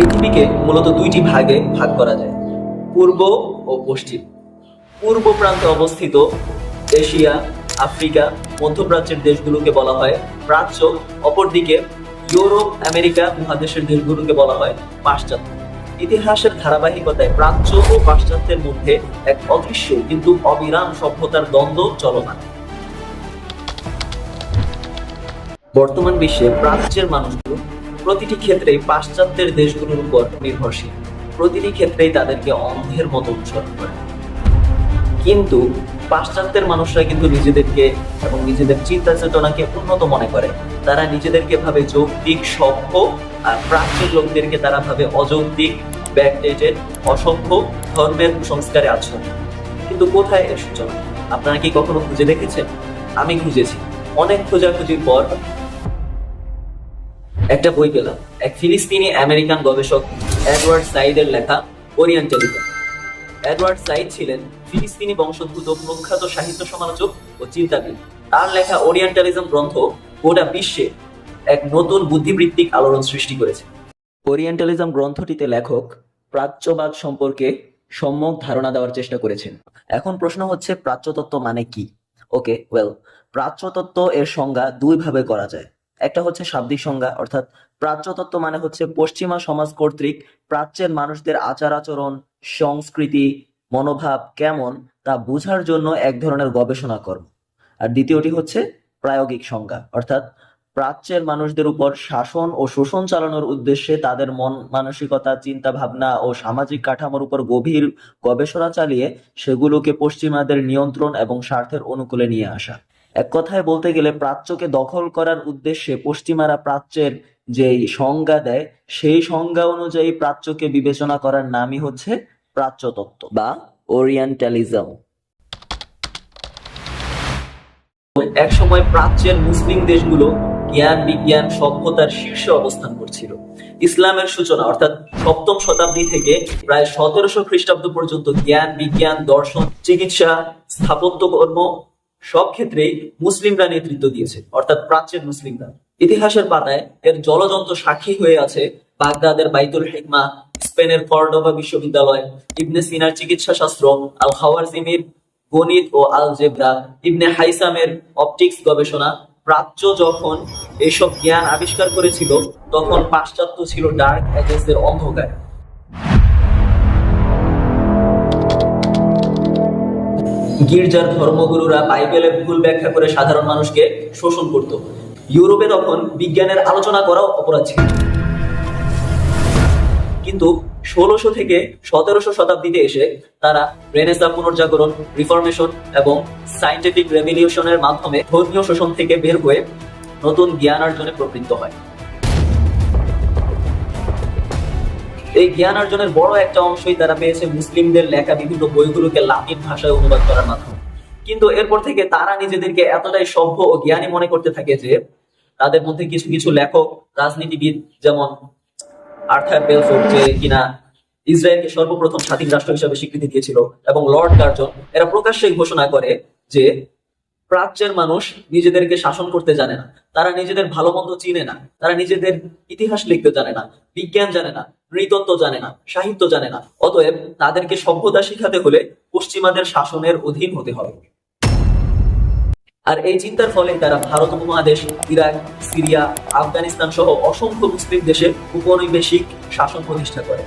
পৃথিবীকে মূলত দুইটি ভাগে ভাগ করা যায়, পূর্ব ও পশ্চিম। পূর্ব প্রান্তে অবস্থিত এশিয়া, আফ্রিকা, মধ্যপ্রাচ্যের দেশগুলোকে বলা হয় প্রাচ্য, অপরদিকে ইউরোপ, আমেরিকা মহাদেশের দেশগুলোকে বলা হয় পাশ্চাত্য। ইতিহাসের ধারাবাহিকতায় প্রাচ্য ও পাশ্চাত্যের মধ্যে এক অদৃশ্য কিন্তু অবিরাম সভ্যতার দ্বন্দ্ব চলমান। বর্তমান বিশ্বে প্রাচ্যের মানুষগুলো প্রতিটি ক্ষেত্রেই পাশ্চাত্যের দেশগুলোর উপর নির্ভরশীল। প্রতিটি ক্ষেত্রেই তাদেরকে অন্ধের মতো অনুসরণ করে। কিন্তু পাশ্চাত্যের মানুষরা কিন্তু নিজেদেরকে এবং নিজেদের চিন্তা চেতনাকে উন্নত মনে করে। তারা নিজেদেরকে ভাবে যৌক্তিক, সভ্য আর প্রাচ্যের লোকদেরকে তারা ভাবে অযৌক্তিক ব্যাকডেটেড অসভ্য ধর্মের কুসংস্কারে আচ্ছন্ন। কিন্তু কোথায় এর সূচনা? আপনারা কি কখনো খুঁজে দেখেছেন? আমি খুঁজেছি। অনেক খোঁজাখুঁজির পর একটা বই পেলাম। এক ফিলিস্তিনি আমেরিকান গবেষক এডওয়ার্ড সাইডের লেখা ওরিয়েন্টালিজম এডওয়ার্ড সাইড ছিলেন ফিলিস্তিনি বংশোদ্ভূত প্রখ্যাত সাহিত্য সমালোচক ও চিন্তাবিদ। তার লেখা ওরিয়েন্টালিজম গ্রন্থ গোটা বিশ্বে এক নতুন বুদ্ধিবৃত্তিক আলোড়ন সৃষ্টি করেছে। ওরিয়েন্টালিজম গ্রন্থটিতে লেখক প্রাচ্যবাদ সম্পর্কে সম্যক ধারণা দেওয়ার চেষ্টা করেছেন। এখন প্রশ্ন হচ্ছে, প্রাচ্যতত্ত্ব মানে কি? ওকে ওয়েল প্রাচ্যতত্ত্ব এর সংজ্ঞা দুই ভাবে করা যায়। একটা হচ্ছে শাব্দিক সংজ্ঞা, অর্থাৎ প্রাচ্যতত্ত্ব মানে হচ্ছে পশ্চিমা সমাজ কর্তৃক প্রাচ্যের মানুষদের আচার আচরণ, সংস্কৃতি, মনোভাব কেমন তা বোঝার জন্য এক ধরনের গবেষণা কর্ম। আর দ্বিতীয়টি হচ্ছে প্রায়োগিক সংজ্ঞা, অর্থাৎ প্রাচ্যের মানুষদের উপর শাসন ও শোষণ চালানোর উদ্দেশ্যে তাদের মন মানসিকতা চিন্তা ভাবনা ও সামাজিক কাঠামোর উপর গভীর গবেষণা চালিয়ে সেগুলোকে পশ্চিমাদের নিয়ন্ত্রণ এবং স্বার্থের অনুকূলে নিয়ে আসা। এক কথায় বলতে গেলে প্রাচ্যকে দখল করার উদ্দেশ্যে পশ্চিমারা প্রাচ্যের যেই সংজ্ঞা দেয়, সেই সংজ্ঞা অনুযায়ী প্রাচ্যকে বিবেচনা করার নামই হচ্ছে প্রাচ্যতত্ত্ব বা ওরিয়েন্টালিজম। এক সময় প্রাচ্যের মুসলিম দেশগুলো জ্ঞান, বিজ্ঞান, সভ্যতার শীর্ষে অবস্থান করছিল। ইসলামের সূচনা, অর্থাৎ সপ্তম শতাব্দী থেকে প্রায় সতেরোশো খ্রিস্টাব্দ পর্যন্ত জ্ঞান, বিজ্ঞান, দর্শন, চিকিৎসা স্থাপত্য কর্ম সব ক্ষেত্রেই মুসলিমরা নেতৃত্ব দিয়েছে, অর্থাৎ প্রাচ্যের মুসলিমরা। ইতিহাসের পাতায় এর জলজন্ত সাক্ষী হয়ে আছে বাগদাদের বাইতুল হিকমা, স্পেনের কর্ডোবা বিশ্ববিদ্যালয়, ইবনে সিনার চিকিৎসা শাস্ত্র আল খাওয়ারজিমির গণিত ও আলজেব্রা, ইবনে হাইসামের অপটিক্স গবেষণা। প্রাচ্য যখন এইসব জ্ঞান আবিষ্কার করেছিল, তখন পাশ্চাত্য ছিল ডার্ক এজেন্সের অন্ধকার। গির্জার ধর্মগুরুরা বাইবেলের ভুল ব্যাখ্যা করে সাধারণ মানুষকে শোষণ করত। ইউরোপে তখন বিজ্ঞানের আলোচনা করাও অপরাধ ছিল। কিন্তু ষোলোশো থেকে সতেরোশো শতাব্দীতে এসে তারা রেনেসা পুনর্জাগরণ, রিফরমেশন এবং সাইন্টিফিক রেভলিউশনের মাধ্যমে ধর্মীয় শোষণ থেকে বের হয়ে নতুন জ্ঞান অর্জনে প্রবৃত্ত হয়। এই জ্ঞান অর্জনের বড় একটা অংশই তারা পেয়েছে মুসলিমদের লেখা বিভিন্ন বইগুলোকে লাতিন ভাষায় অনুবাদ করার মাধ্যমে। কিন্তু এরপর থেকে তারা নিজেদেরকে এতটাই সভ্য ও জ্ঞানী মনে করতে থাকে যে, তাদের মধ্যে কিছু কিছু লেখক, রাজনীতিবিদ যেমন আর্থার বেলফোর্ড, যে কিনা ইসরায়েলকে সর্বপ্রথম স্বাধীন রাষ্ট্র হিসেবে স্বীকৃতি দিয়েছিল, এবং লর্ড কার্জন এরা প্রকাশ্যে ঘোষণা করে যে প্রাচ্যের মানুষ নিজেদেরকে শাসন করতে জানে না। তারা নিজেদের ভালো মন্দ চিনে না। তারা নিজেদের ইতিহাস লিখতে জানে না, বিজ্ঞান জানে না, নৃতত্ত্ব জানে না, সাহিত্য জানে না। অতএব তাদেরকে সভ্যতা শিখাতে হলে পশ্চিমাদের শাসনের অধীন হতে হবে। আর এই চিন্তার ফলে তারা ভারত উপমহাদেশ, ইরাক, সিরিয়া, আফগানিস্তান সহ অসংখ্য মুসলিম দেশে উপনিবেশিক শাসন প্রতিষ্ঠা করে।